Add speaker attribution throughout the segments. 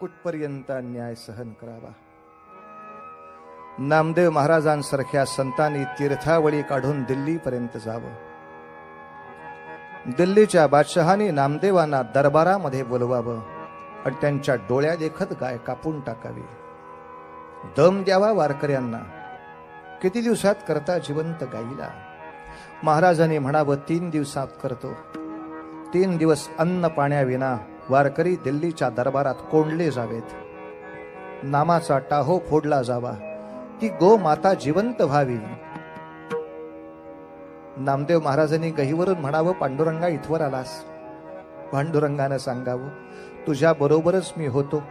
Speaker 1: कुठपर्यंत अन्याय सहन करावा? नामदेव महाराजांसारख्या संतांनी तीर्थावळी काढून दिल्लीपर्यंत जावं. दिल्लीच्या बादशहाने नामदेवांना दरबारामध्ये बोलवावं आणि त्यांच्या डोळ्या देखत गाय कापून टाकावी. दम द्यावा वारकऱ्यांना. किती दिवसात करता जिवंत गाईला महाराजांनी म्हणावं तीन दिवसात करतो. तीन दिवस अन्न पाण्याविना वारकरी दिल्लीच्या दरबारात कोंडले जावेत. नामाचा टाहो फोडला जावा ती गो माता जिवंत व्हावी. नामदेव महाराजांनी गहीवरून म्हणावं पांडुरंगा इथवर आलास. पांडुरंगानं सांगावं तुझ्या बरोबरच मी होतो.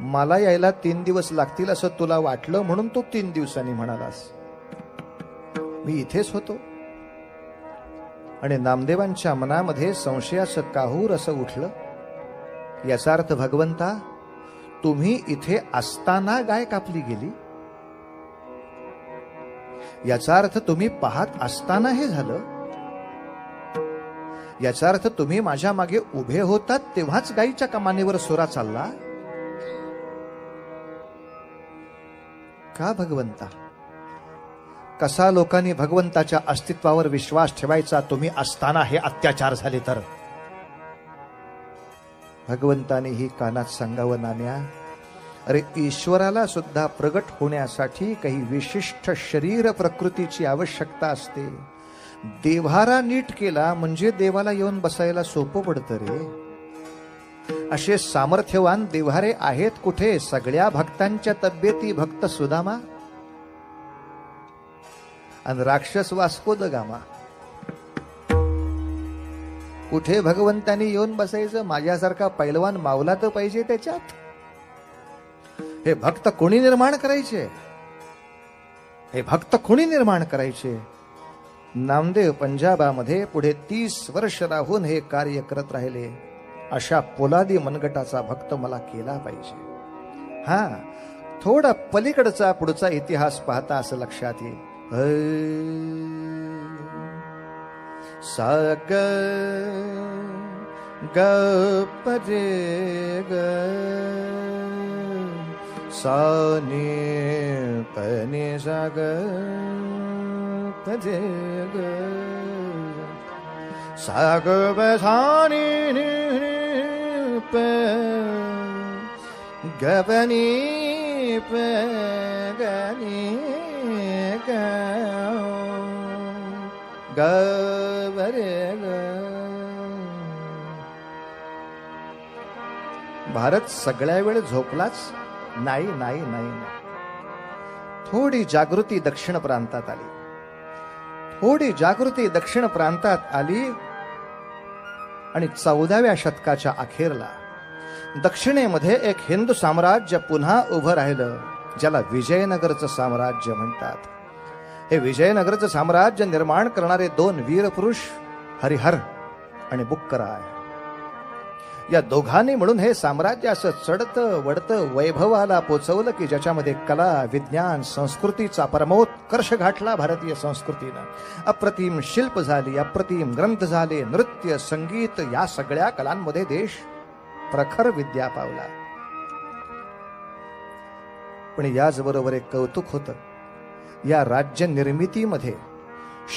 Speaker 1: मला यायला तीन दिवस लागतील असं तुला वाटलं म्हणून तू तीन दिवसांनी म्हणालास. मी इथेच होतो. आणि नामदेवांच्या मनामध्ये संशयाचं काहूर असं उठलं याचा अर्थ भगवंता तुम्ही इथे असताना गाय कापली गेली. याचा अर्थ तुम्ही पाहत असताना हे झालं. याचा अर्थ तुम्ही माझ्या मागे उभे होतात तेव्हाच गायीच्या कमानेवर सोरा चालला. का भगवंता? कसा लोकांनी भगवंताच्या अस्तित्वावर विश्वास ठेवायचा? तुम्ही असताना हे अत्याचार झाले तर? भगवंताने ही कानात सांगावं नाम्या अरे ईश्वराला सुद्धा प्रगट होण्यासाठी काही विशिष्ट शरीर प्रकृतीची आवश्यकता असते. देव्हारा नीट केला म्हणजे देवाला येऊन बसायला सोपं पडतं रे. असे सामर्थ्यवान देव्हारे आहेत कुठे? सगळ्या भक्तांच्या तब्येती भक्त सुदामा? आणि राक्षस वास्को द गामा. कुठे भगवंतानी येऊन बसायचं? माझ्यासारखा पैलवान मावला तर पाहिजे त्याच्यात. हे भक्त कोणी निर्माण करायचे? हे भक्त कोणी निर्माण करायचे? नामदेव पंजाबामध्ये पुढे तीस वर्ष राहून हे कार्य करत राहिले. अशा पोलादी मनगटाचा भक्त मला केला पाहिजे. हा थोडा पलीकडचा पुढचा इतिहास पाहता असं लक्षात येईल. साग ग परे ग साने पने साग परे ग साग बसानी प गपनी प गनी ग गरे भारत सगळ्या वेळ झोपलाच? नाही नाही नाही. थोडी जागृती दक्षिण प्रांतात आली. थोडी जागृती दक्षिण प्रांतात आली आणि चौदाव्या शतकाच्या अखेरला दक्षिणेमध्ये एक हिंदू साम्राज्य पुन्हा उभं राहिलं ज्याला विजयनगरचं साम्राज्य म्हणतात. हे विजयनगरचं साम्राज्य निर्माण करणारे दोन वीर पुरुष हरिहर आणि बुक्कराय. या दोघांनी म्हणून हे साम्राज्य असं चढतं वडतं वैभवाला पोचवलं की ज्याच्यामध्ये कला विज्ञान संस्कृतीचा परमोत्कर्ष घातला भारतीय संस्कृतीनं. अप्रतिम शिल्प झाली अप्रतिम ग्रंथ झाले नृत्य संगीत या सगळ्या कलांमध्ये देश प्रखर विद्या पावला. पण याचबरोबर एक कौतुक होतं. या राज्य निर्मितीमध्ये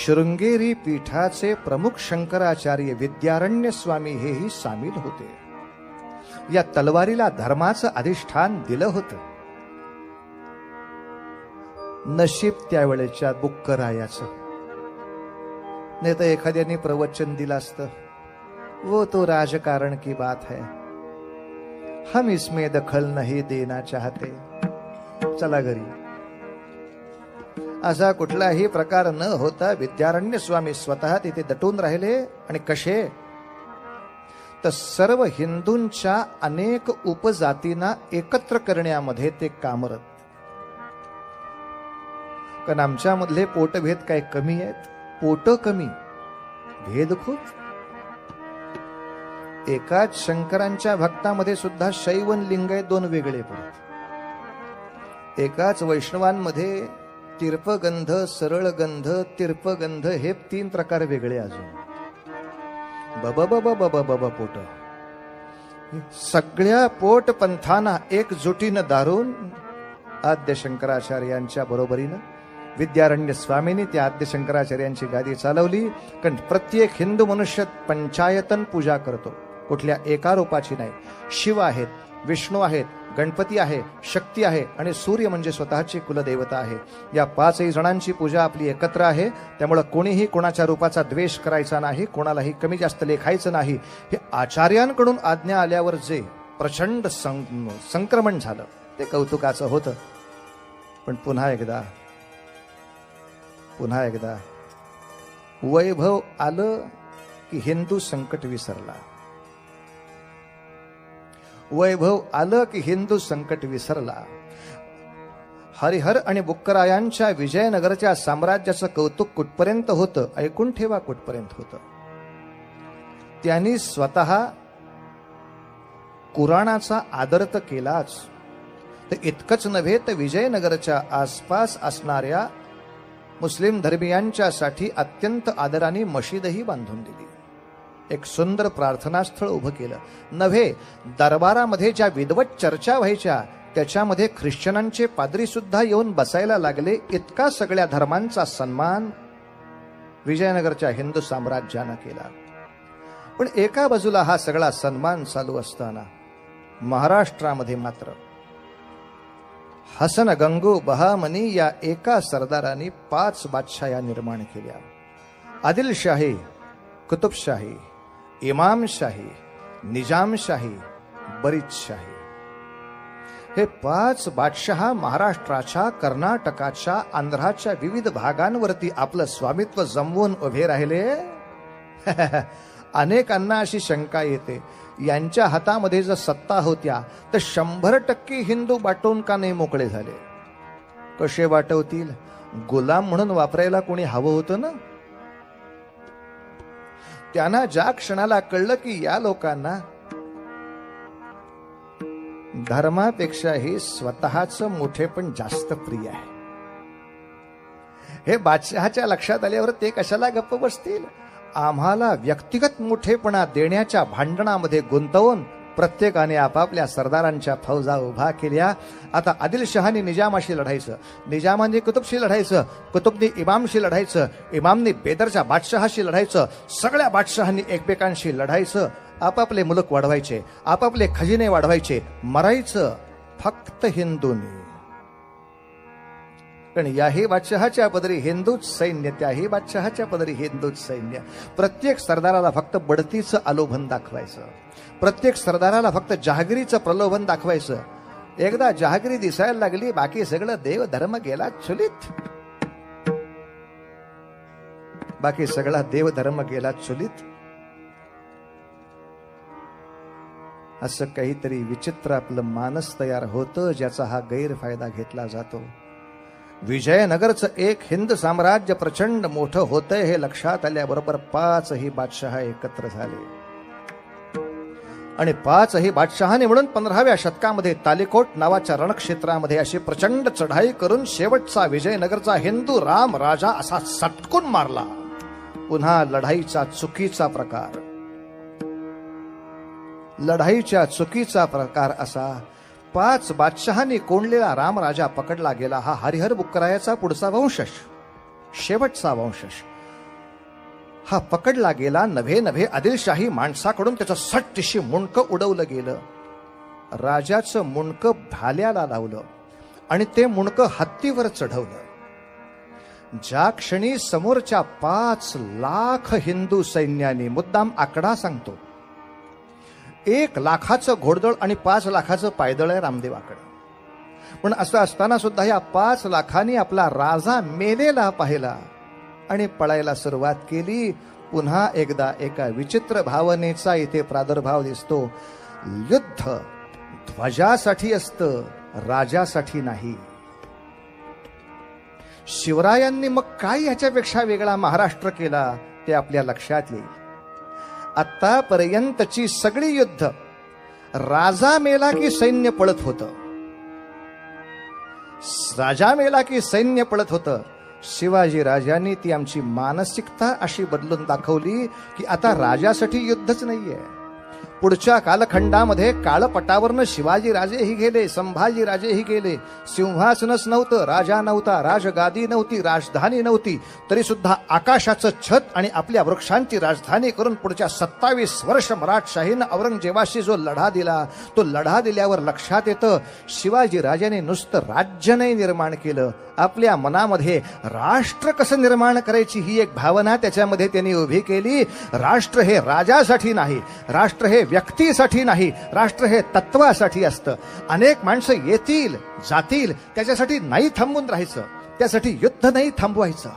Speaker 1: शृंगेरी पीठाचे प्रमुख शंकराचार्य विद्यारण्य स्वामी हेही सामील होते. या तलवारीला धर्माचं अधिष्ठान दिलं होतं. नशीब त्यावेळेच्या बुक्करायाचं. नाही तर एखाद्याने प्रवचन दिलं असतं. वो तो राजकारण की बात है. हम इसमें दखल नहीं देना चाहते. चला घरी असा कुठलाही प्रकार न होता विद्यारण्य स्वामी स्वतः तिथे दटून राहिले आणि कसे? तर सर्व हिंदूंच्या अनेक उपजातींना एकत्र करण्यामध्ये ते कामरत. कारण आमच्यामधले पोटभेद काय कमी आहेत? पोट कमी भेद खूप. एकाच शंकरांच्या भक्तामध्ये सुद्धा शैवन लिंगायत दोन वेगळे पडत एकाच वैष्णवांमध्ये तिरपगंध सरळगंध तिरपगंध हे तीन प्रकार वेगळे अजून. बब बब बब बब पोट. सगळ्या पोट पंथांना एकजुटीनं दारून आद्य शंकराचार्यांच्या बरोबरीनं विद्यारण्य स्वामींनी त्या आद्य शंकराचार्यांची गादी चालवली. कारण प्रत्येक हिंदू मनुष्य पंचायतन पूजा करतो. कुठल्या एका रूपाची नाही. शिव आहेत विष्णू आहेत गणपती आहे शक्ती आहे आणि सूर्य म्हणजे स्वतःची कुलदेवता आहे. या पाचही जणांची पूजा आपली एकत्र आहे. त्यामुळं कोणीही कोणाच्या रूपाचा द्वेष करायचा नाही कोणालाही कमी जास्त लेखायचं नाही. हे आचार्यांकडून आज्ञा आल्यावर जे प्रचंड सं संक्रमण झालं ते कौतुकाचं होतं. पण पुन्हा एकदा पुन्हा एकदा वैभव आलं की हिंदू संकट विसरला. वैभव आलं की हिंदू संकट विसरला. हरिहर आणि बुक्करायांच्या विजयनगरच्या साम्राज्याचं कौतुक कुठपर्यंत होतं ऐकून ठेवा कुठपर्यंत होतं. त्यांनी स्वतः कुराणाचा आदर तर केलाच तर इतकंच नव्हे तर विजयनगरच्या आसपास असणाऱ्या मुस्लिम धर्मियांच्यासाठी अत्यंत आदराने मशीदही बांधून दिली. एक सुंदर प्रार्थनास्थळ उभं केलं. नव्हे दरबारामध्ये ज्या विद्वत चर्चा व्हायच्या त्याच्यामध्ये ख्रिश्चनांचे पादरी सुद्धा येऊन बसायला लागले इतका सगळ्या धर्मांचा सन्मान विजयनगरच्या हिंदू साम्राज्यानं केला. पण एका बाजूला हा सगळा सन्मान चालू असताना महाराष्ट्रामध्ये मात्र हसन गंगू बहामनी या एका सरदाराने पाच बादशाह निर्माण केल्या. आदिलशाही कुतुबशाही इमामशाही निजामशाही बरीचशाही. हे पाच बादशहा महाराष्ट्राच्या कर्नाटकाच्या आंध्राच्या विविध भागांवरती आपलं स्वामित्व जमवून उभे राहिले. अनेकांना अशी शंका येते. यांच्या हातामध्ये जर सत्ता होत्या तर शंभर टक्के हिंदू वाटून का नाही मोकळे झाले. कसे वाटवतील? गुलाम म्हणून वापरायला कोणी हवं होतं ना? त्यांना ज्या क्षणाला कळलं की या लोकांना धर्मापेक्षा हे स्वतःच मोठेपण जास्त प्रिय आहे. हे बादशहाच्या लक्षात आल्यावर ते कशाला गप्प बसतील? आम्हाला व्यक्तिगत मोठेपणा देण्याच्या भांडणामध्ये गुंतवून प्रत्येकाने आपापल्या सरदारांच्या फौजा उभा केल्या. आता आदिलशहाने निजामाशी लढायचं. निजामाने कुतुबशी लढायचं. कुतुबने इमामशी लढायचं. इमामने बेदरच्या बादशहाशी लढायचं. सगळ्या बादशहांनी एकमेकांशी लढायचं. आपापले मुलक वाढवायचे. आपापले खजिने वाढवायचे. मरायचं. फक्त हिंदूंनी. पण याही बादशहाच्या पदरी हिंदूच सैन्य त्याही बादशहाच्या पदरी हिंदूच सैन्य. प्रत्येक सरदाराला फक्त बढतीचं आलोभन दाखवायचं. प्रत्येक सरदाराला फक्त जहागिरीचं प्रलोभन दाखवायचं. एकदा जहागिरी दिसायला लागली बाकी सगळं देव धर्म गेला चुलीत. बाकी सगळा देव धर्म गेला चुलीत. असं काहीतरी विचित्र आपलं मानस तयार होतं ज्याचा हा गैरफायदा घेतला जातो. विजयनगरचं एक हिंद साम्राज्य प्रचंड मोठं होतंय हे लक्षात आल्याबरोबर पाचही बादशहा एकत्र झाले. आणि पाचही बादशहाने म्हणून पंधराव्या शतकामध्ये तालिकोट नावाच्या रणक्षेत्रामध्ये अशी प्रचंड चढाई करून शेवटचा विजयनगरचा हिंदू राम राजा असा सटकून मारला. पुन्हा लढाईचा चुकीचा प्रकार. लढाईच्या चुकीचा प्रकार असा पाच बादशहांनी कोंडलेला रामराजा पकडला गेला. हा हरिहर बुक्करायाचा पुढचा वंशज शेवटचा वंशज. हा पकडला गेला नभे नभे आदिलशाही माणसाकडून त्याचं सट्टशी मुंडकं उडवलं गेलं. राजाचं मुंडकं भाल्याला लावलं आणि ते मुंडकं हत्तीवर चढवलं. ज्या क्षणी समोरच्या पाच लाख हिंदू सैन्याने मुद्दाम आकडा सांगतो एक लाखाचं घोडदळ आणि पाच लाखाचं पायदळ आहे रामदेवाकडं. पण असं असताना सुद्धा या पाच लाखांनी आपला राजा मेलेला पाहिला आणि पळायला सुरुवात केली. पुन्हा एकदा एका विचित्र भावनेचा इथे प्रादुर्भाव दिसतो. युद्ध ध्वजासाठी असतं राजासाठी नाही. शिवरायांनी मग काय याच्यापेक्षा वेगळा महाराष्ट्र केला ते आपल्या लक्षात येईल. आतापर्यंतची सगळी युद्ध राजा मेला की सैन्य पळत होत. राजा मेला की सैन्य पळत होतं. शिवाजी राजांनी ती आमची मानसिकता अशी बदलून दाखवली की आता राजासाठी युद्धच नाहीये. पुढच्या कालखंडामध्ये काळपटावरनं शिवाजीराजेही गेले संभाजीराजेही गेले. सिंहासनच नव्हतं राजा नव्हता राजगादी नव्हती राजधानी नव्हती. तरी सुद्धा आकाशाचं छत आणि आपल्या वृक्षांची राजधानी करून पुढच्या सत्तावीस वर्ष मराठशाहीनं औरंगजेबाशी जो लढा दिला तो लढा दिल्यावर लक्षात येतं शिवाजीराजाने नुसतं राज्य नाही निर्माण केलं. आपल्या मनामध्ये राष्ट्र कसं निर्माण करायची ही एक भावना त्याच्यामध्ये त्यांनी उभी केली. राष्ट्र हे राजासाठी नाही. राष्ट्र हे व्यक्तीसाठी नाही राष्ट्र हे तत्वासाठी असतं. अनेक माणसं येतील जातील त्याच्यासाठी नाही थांबून राहायचं. त्यासाठी युद्ध नाही थांबवायचं.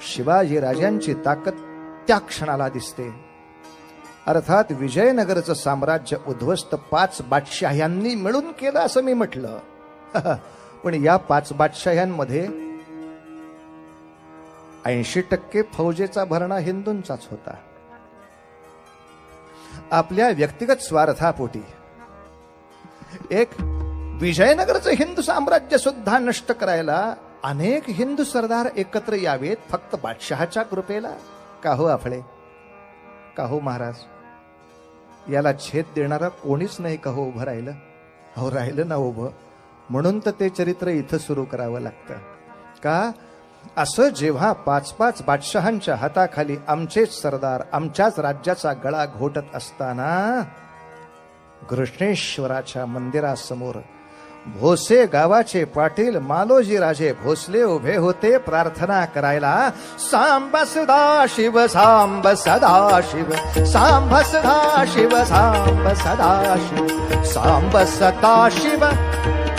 Speaker 1: शिवाजी राजांची ताकद त्या क्षणाला दिसते. अर्थात विजयनगरचं साम्राज्य उद्ध्वस्त पाच बादशाह्यांनी मिळून केलं असं मी म्हटलं. पण या पाच बादशाह्यांमध्ये ऐंशी टक्के फौजेचा भरणा हिंदूंचाच होता. आपल्या व्यक्तिगत स्वार्थापोटी. एक विजयनगरचं हिंदू साम्राज्य सुद्धा नष्ट करायला अनेक हिंदू सरदार एकत्र यावेत फक्त बादशहाच्या कृपेला? का हो आपले का हो महाराज? याला छेद देणारा कोणीच नाही का हो उभं राहिलं? हो राहिलं ना उभं. म्हणून तर ते चरित्र इथं सुरू करावं लागतं. का? असं जेव्हा पाच पाच बादशहांच्या हाताखाली आमचेच सरदार आमच्याच राज्याचा गळा घोटत असताना घृष्णेश्वराच्या मंदिरासमोर भोसे गावाचे पाटील मालोजी राजे भोसले उभे होते प्रार्थना करायला. सांब सदा शिव सांब सदा शिव सांब सदा शिव सांब सदा शिव सांब सदा शिव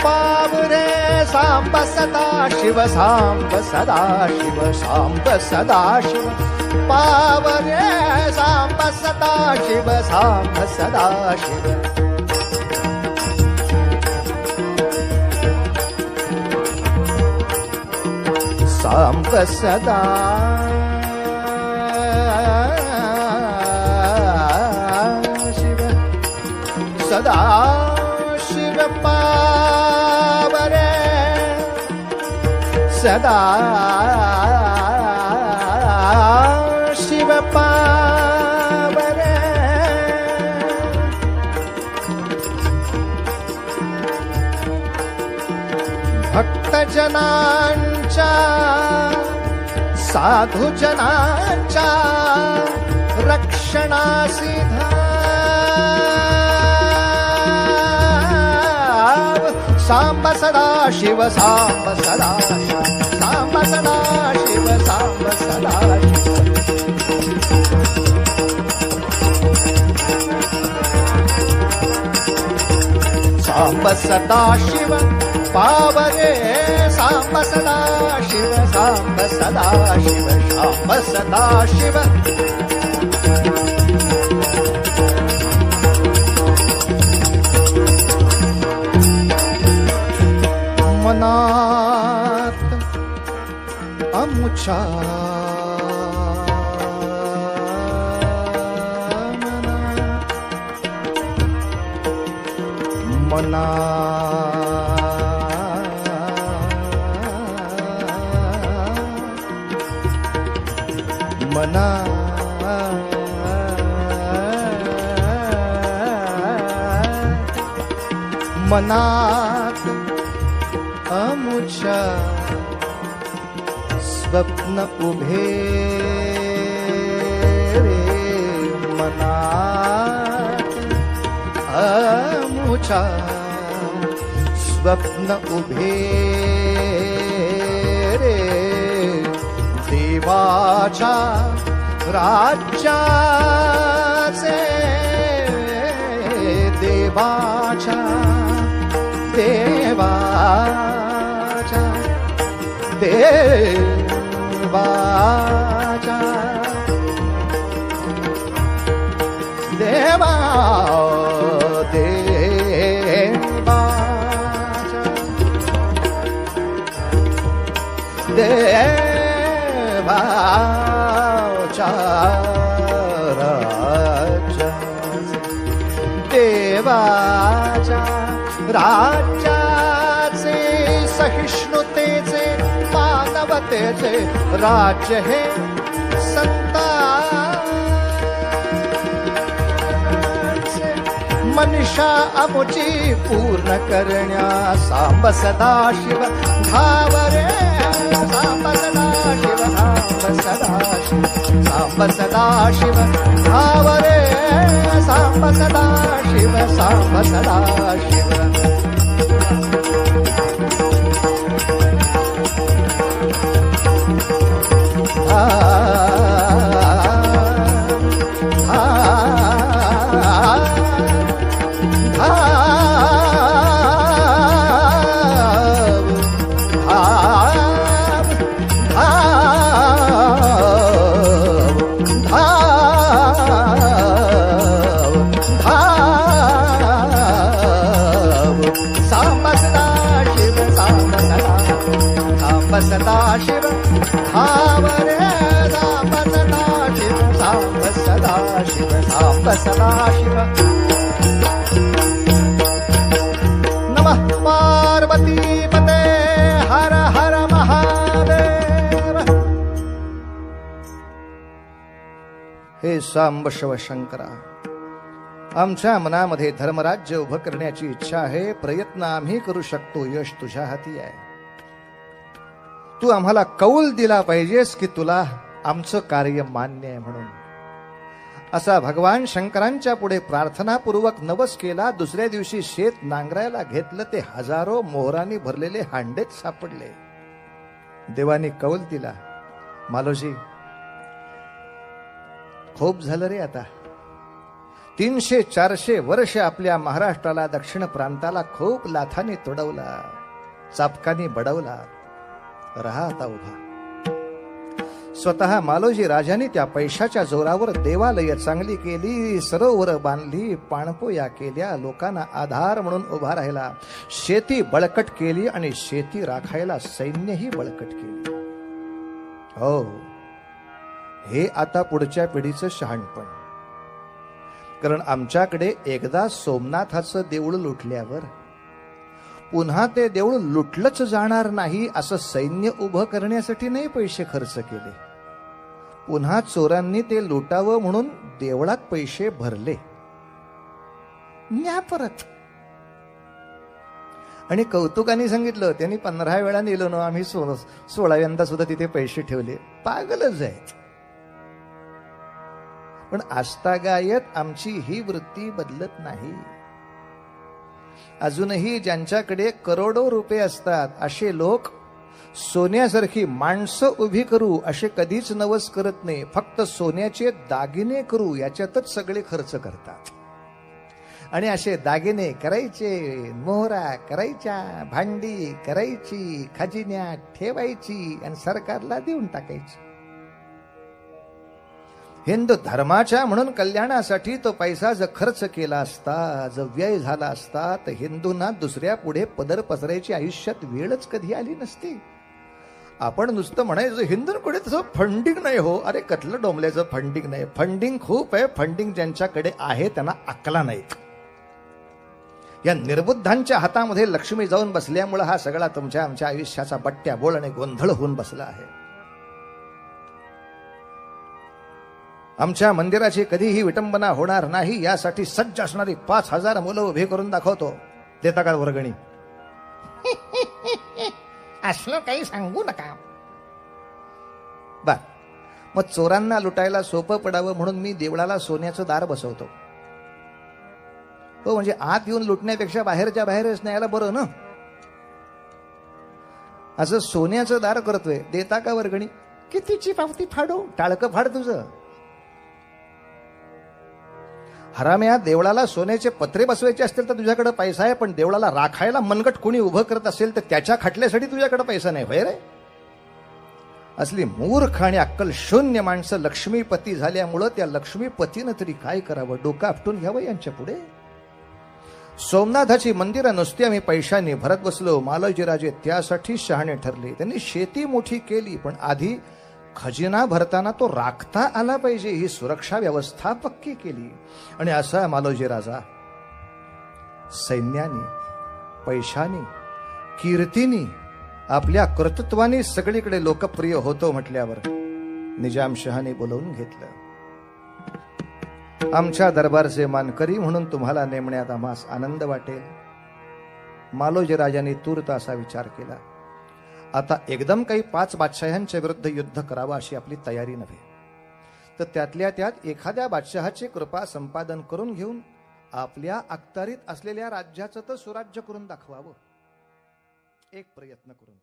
Speaker 1: पावरे सांब सदा शिव सांब सदा शिव सांब सदा शिव। पावरे सांब सदा शिव सांब सदा शिव। सांब सदा शिव। सदा सदा शिव पावरे. भक्तजनांच्या साधुजनांच्या रक्षणासिधा सांब सदा शिव सांब सदा सांब सदा शिव सांब सदा सांब सदा शिव पावरे सांब सदा शिव सांब सदा शिव सांब सदा शिव। मनात अमुच्या मना मना मनात अमुच्या स्वप्न उभे रे मनात अमुच्या स्वप्न उभे रे देवाच्या राज्याचे देवाच्या देवाच्या देवाच्या देवा देवाचा देवाच्या राज्याचे देवाच्या राज्याचे सहिष्णुते मानवतेचे राज्य हे संता मनीषा अमुची पूर्ण करण्या सांब सदा शिव धावरे। सांब सदा शिव सांब सदा शिव सांब सदा शिव धावरे। सांब सदा शिव सांब सदा शिव। सांबसदा नमः पार्वती पते हर हर महादेव हे सांब शिव शंकरा आमच्या मनामध्ये धर्मराज्य उभं करण्याची इच्छा आहे. प्रयत्न आम्ही करू शकतो यश तुझ्या हाती आहे. तू आम्हाला कौल दिला पाहिजेस की तुला आमचं कार्य मान्य आहे म्हणून. असा भगवान शंकरांच्या पुढे प्रार्थनापूर्वक नवस केला दुसऱ्या दिवशी शेत नांगरायला घेतलं ते हजारो मोहरांनी भरलेले हांडेच सापडले. देवाने कौल दिला मालोजी खूप झालं रे आता. तीनशे चारशे वर्ष आपल्या महाराष्ट्राला दक्षिण प्रांताला खूप लाथाने तोडवला चापकाने बडवला. रहा आता उभा. स्वतः मालोजी राजाने त्या पैशाच्या जोरावर देवालय चांगली केली सरोवर बांधली पाणपोया केल्या लोकांना आधार म्हणून उभा राहिला. शेती बळकट केली आणि शेती राखायला सैन्यही बळकट केली. हो हे आता पुढच्या पिढीचं शहाणपण. कारण आमच्याकडे एकदा सोमनाथाचं देऊळ लुटल्यावर पुन्हा ते देऊळ लुटलंच जाणार नाही असं सैन्य उभं करण्यासाठी नाही पैसे खर्च केले. पुन्हा चोरांनी ते लुटावं म्हणून देवळात पैसे भरले. न्या परत. आणि कौतुकाने सांगितलं त्यांनी पंधरा वेळा नेलो ना आम्ही सो सोळाव्यांदा सुद्धा तिथे पैसे ठेवले. पागलच आहेत. पण आस्तागायत आमची ही वृत्ती बदलत नाही. अजूनही ज्यांच्याकडे करोडो रुपये असतात असे लोक सोन्यासारखी माणसं उभी करू असे कधीच नवस करत नाही. फक्त सोन्याचे दागिने करू याच्यातच सगळे खर्च करतात. आणि असे दागिने करायचे मोहरा करायच्या भांडी करायची खजिन्या ठेवायची आणि सरकारला देऊन टाकायची. हिंदू धर्माच्या म्हणून कल्याणासाठी तो पैसा जर खर्च केला असता जर व्यय झाला असता तर हिंदूंना दुसऱ्या पुढे पदर पसरायची आयुष्यात वेळच कधी आली नसती. आपण नुसतं म्हणायचं हिंदूंकडे तसं फंडिंग नाही हो. अरे कथलं डोंबल्याचं फंडिंग नाही. फंडिंग खूप आहे. फंडिंग ज्यांच्याकडे आहे त्यांना अकला नाहीत. या निर्बुद्धांच्या हातामध्ये लक्ष्मी जाऊन बसल्यामुळे हा सगळा तुमच्या आमच्या आयुष्याचा बट्ट्या बोल आणि गोंधळ होऊन बसला आहे. आमच्या मंदिराची कधीही विटंबना होणार नाही यासाठी सज्ज असणारी पाच हजार मुलं उभे करून दाखवतो. देता का वर्गणी? असलं काही सांगू नका. बर. मग चोरांना लुटायला सोपं पडावं म्हणून मी देवळाला सोन्याचं दार बसवतो. हो म्हणजे आत येऊन लुटण्यापेक्षा बाहेरच्या बाहेरच न्यायला बरं ना? असं सोन्याचं दार करतोय. देता का वर्गणी? कितीची पावती फाडू? टाळकं फाड तुझं. हराम्या देवळाला सोन्याचे पत्रे बसवायचे असतील तर तुझ्याकडे पैसा आहे पण देवळाला राखायला मनगट कोणी उभं करत असेल तर त्याच्या खटल्यासाठी तुझ्याकडे पैसा नाही होय रे? असली मूर्ख आणि अक्कल शून्य माणसं लक्ष्मीपती झाल्यामुळं त्या लक्ष्मीपतीनं तरी काय करावं? डोकं आपटून घ्यावं यांच्या पुढे? सोमनाथाची मंदिरं नुसती आम्ही पैशाने भरत बसलो मालोजीराजे त्यासाठी शहाणे ठरले. त्यांनी शेती मोठी केली पण आधी खजिना भरताना तो राखता आला पाहिजे. ही सुरक्षा व्यवस्था पक्की केली. आणि असा मालोजी राजा सैन्याने पैशाने कीर्तीनी आपल्या कर्तृत्वाने सगळीकडे लोकप्रिय होतो म्हटल्यावर निजामशहाने बोलवून घेतलं. आमच्या दरबारचे मानकरी म्हणून तुम्हाला नेमण्यात आम्हास आनंद वाटेल. मालोजी राजाने तूर्त असा विचार केला. आता एकदम काही पाच बादशाह्यांच्या विरुद्ध युद्ध करावं अशी आपली तयारी नव्हे. तर त्यातल्या त्यात एखाद्या बादशहाची कृपा संपादन करून घेऊन आपल्या अखत्यारीत असलेल्या राज्याचं तर सुराज्य करून दाखवावं. एक प्रयत्न करून